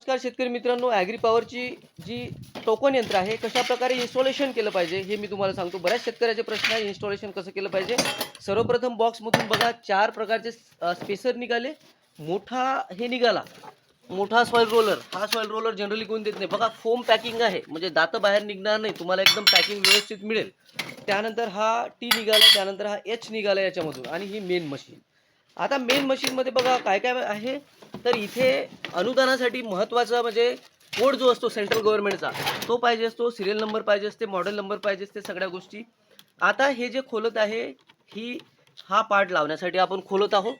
नमस्कार शेतकरी मित्रांनो ॲग्री पॉवरची जी टोकन यंत्र आहे कशा प्रकारे इन्स्टॉलेशन केलं पाहिजे हे मी तुम्हाला सांगतो. बऱ्याच शेतकऱ्याचे प्रश्न आहे इन्स्टॉलेशन कसं केलं पाहिजे? सर्वप्रथम बॉक्समधून बघा चार प्रकारचे स्पेसर निघाले. मोठा हे निघाला. मोठा सॉईल रोलर हा सॉईल रोलर जनरली कोण देत नाही. बघा फोम पॅकिंग आहे. म्हणजे दातं बाहेर निघणार नाही. तुम्हाला एकदम पॅकिंग व्यवस्थित मिळेल. त्यानंतर हा टी निघाला त्यानंतर हा एच निघाला याच्यामधून. आणि ही मेन मशीन आता मेन मशीनमध्ये बघा काय काय आहे. तर इथे अनुदानासाठी महत्त्वाचा म्हणजे कोड जो असतो सेंट्रल गव्हर्नमेंटचा तो पाहिजे असतो सिरियल नंबर पाहिजे असते मॉडेल नंबर पाहिजे असते सगळ्या गोष्टी. आता हे जे खोलत आहे ही हा पार्ट लावण्यासाठी आपण खोलत आहोत.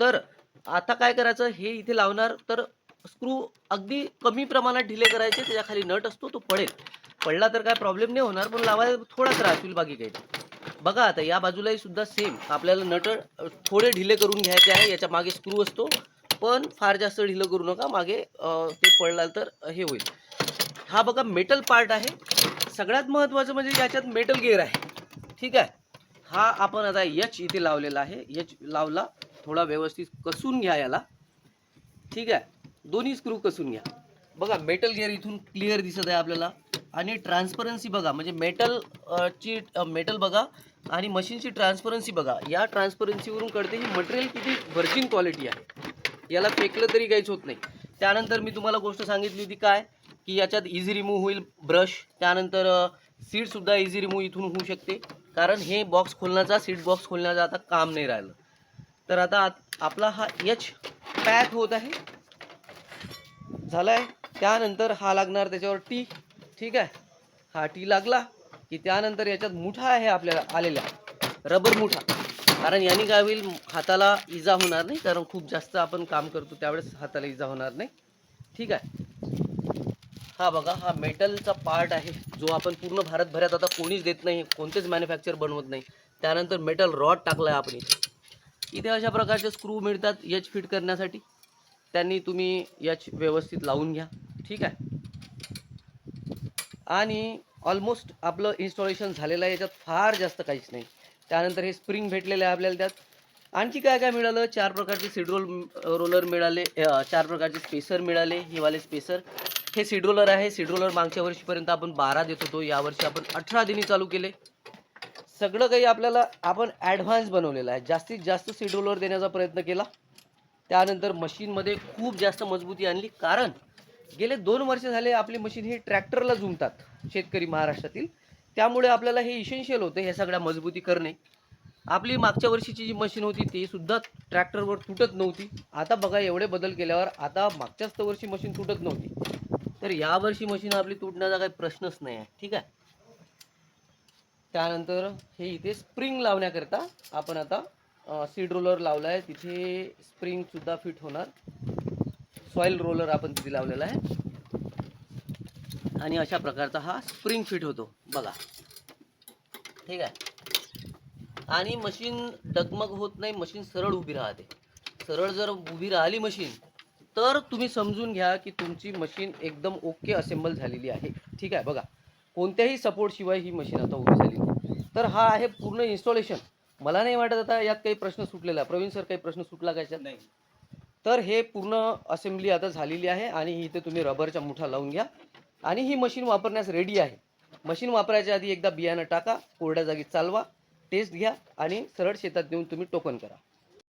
तर आता काय करायचं हे इथे लावणार तर स्क्रू अगदी कमी प्रमाणात ढिले करायचे त्याच्याखाली नट असतो तो पडेल. पडला तर काय प्रॉब्लेम नाही होणार पण लावायला थोडा त्रास होईल बाकी काही. बघा आता या बाजूलाही सुद्धा सेम आपल्याला नट थोडे ढिले करून घ्यायचे आहे याच्या मागे स्क्रू असतो. पण फार जास्त ढिलं करू नका मागे ते पडला तर हे होईल. हा बघा मेटल पार्ट आहे. सगळ्यात महत्त्वाचं म्हणजे याच्यात मेटल गेअर आहे. ठीक आहे? हा आपण आता यच इथे लावलेला आहे. यच लावला थोडा व्यवस्थित कसून घ्या याला. ठीक आहे? दोन्ही स्क्रू कसून घ्या. बघा मेटल गेअर इथून क्लिअर दिसत आहे आपल्याला. आणि ट्रान्सपरन्सी बघा म्हणजे मेटल ची मेटल बघा आणि मशीनची ट्रान्सपरन्सी बघा. या ट्रान्सपरन्सीवरून कळते ही मटेरियल किती व्हर्जिन क्वालिटी आहे. याला फेकलं तरी काहीच होत नाही. त्यानंतर मी तुम्हाला गोष्ट सांगितली होती काय? की याच्यात इझी रिमूव्ह होईल ब्रश त्यानंतर सीटसुद्धा इझी रिमूव्ह इथून होऊ शकते. कारण हे बॉक्स खोलण्याचा सीट बॉक्स खोलण्याचा आता काम नाही राहिलं. तर आता आपला हा एच पॅक होत आहे. झालाय. त्यानंतर हा लागणार त्याच्यावर टी ठीक आहे. हा टी लागला की त्यानंतर याच्यात मुठा आहे आपल्याला आलेला. रबर मुठा. कारण याने काय होईल हाताला इजा होणार नाही कारण खूप जास्त आपण काम करतो त्यावेळेस हाताला इजा होणार नाही. ठीक आहे. हा बघा हा मेटलचा पार्ट आहे जो आपण पूर्ण भारतभरात आता कोणीच देत नाही कोणतेच मॅन्युफॅक्चर बनवत नाही. त्यानंतर मेटल रॉड टाकला आहे आपण इथे. इथे अशा प्रकारचे स्क्रू मिळतात यच फिट करण्यासाठी. त्यांनी तुम्ही यच व्यवस्थित लावून घ्या. ठीक आहे. आणि ऑलमोस्ट आपलं इन्स्टॉलेशन झालेलं आहे याच्यात फार जास्त काहीच नाही. त्यानंतर हे स्प्रिंग भेटलेलं आहे आपल्याला त्यात. आणखी काय काय मिळालं? चार प्रकारचे सीडरोल रोलर मिळाले चार प्रकारचे स्पेसर मिळाले हे वाले स्पेसर हे सीड रोलर आहे. सीड रोलर मागच्या वर्षीपर्यंत आपण बारा देत होतो. यावर्षी आपण अठरा दिनी चालू केले. सगळं काही आपल्याला आपण ॲडव्हान्स बनवलेलं आहे. जास्तीत जास्त सीड देण्याचा प्रयत्न केला. त्यानंतर मशीनमध्ये खूप जास्त मजबूती आणली. कारण गेले दोन वर्ष झाले आपली मशीन ही ट्रॅक्टरला जुमतात शेतकरी महाराष्ट्रातील. त्यामुळे आपल्याला हे इसेन्शियल होतं हे सगळ्या मजबूती करणे आपली मागच्या वर्षीची जी मशीन होती ती सुद्धा ट्रॅक्टरवर तुटत नव्हती. आता बघा एवढे बदल केल्यावर आता मागच्याच तर वर्षी मशीन तुटत नव्हती. तर यावर्षी मशीन आपली तुटण्याचा काही प्रश्नच नाही आहे ठीक आहे? त्यानंतर हे इथे स्प्रिंग लावण्याकरता आपण आता सीड रोलर लावला आहे तिथे स्प्रिंगसुद्धा फिट होणार. सॉईल रोलर आपण तिथे लावलेला आहे. आणि अशा प्रकारचा हा स्प्रिंग फिट होतो. बघा. ठीक आहे. आणि मशीन डगमग होत नाही मशीन सरळ उभी राहते. सरळ जर उभी राहिली मशीन तर तुम्ही समजून घ्या की तुमची मशीन एकदम ओके असेंबल झालेली आहे. ठीक आहे बघा. कोणत्याही सपोर्टशिवाय ही मशीन आता उभी झाली तर हा आहे पूर्ण इन्स्टॉलेशन मला नाही वाटत आता यात काही प्रश्न सुटलेला. आहे प्रवीण सर काही प्रश्न सुटला का याच्यात? नाही. तर हे पूर्ण असेंब्ली आता झालेली आहे आणि इथे तुम्ही रबरच्या मुठा लावून घ्या. आणि ही मशीन वापरण्यास रेडी आहे. मशीन वापरायच्या आधी एकदा बियाणं टाका कोरड्या जागी चालवा टेस्ट घ्या आणि सरळ शेतात देऊन तुम्ही टोकन करा.